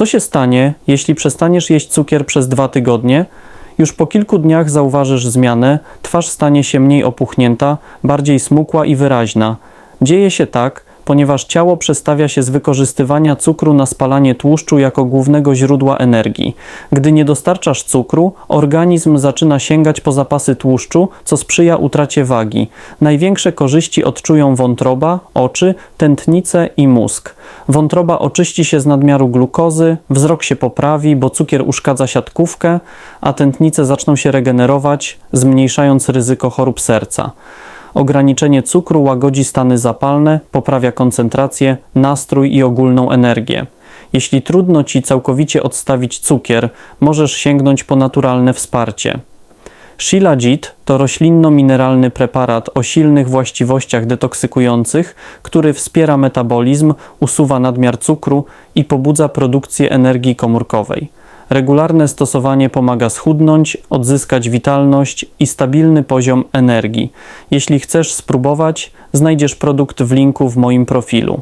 Co się stanie, jeśli przestaniesz jeść cukier przez dwa tygodnie? Już po kilku dniach zauważysz zmianę, twarz stanie się mniej opuchnięta, bardziej smukła i wyraźna. Dzieje się tak, ponieważ ciało przestawia się z wykorzystywania cukru na spalanie tłuszczu jako głównego źródła energii. Gdy nie dostarczasz cukru, organizm zaczyna sięgać po zapasy tłuszczu, co sprzyja utracie wagi. Największe korzyści odczują wątroba, oczy, tętnice i mózg. Wątroba oczyści się z nadmiaru glukozy, wzrok się poprawi, bo cukier uszkadza siatkówkę, a tętnice zaczną się regenerować, zmniejszając ryzyko chorób serca. Ograniczenie cukru łagodzi stany zapalne, poprawia koncentrację, nastrój i ogólną energię. Jeśli trudno ci całkowicie odstawić cukier, możesz sięgnąć po naturalne wsparcie. Shilajit to roślinno-mineralny preparat o silnych właściwościach detoksykujących, który wspiera metabolizm, usuwa nadmiar cukru i pobudza produkcję energii komórkowej. Regularne stosowanie pomaga schudnąć, odzyskać witalność i stabilny poziom energii. Jeśli chcesz spróbować, znajdziesz produkt w linku w moim profilu.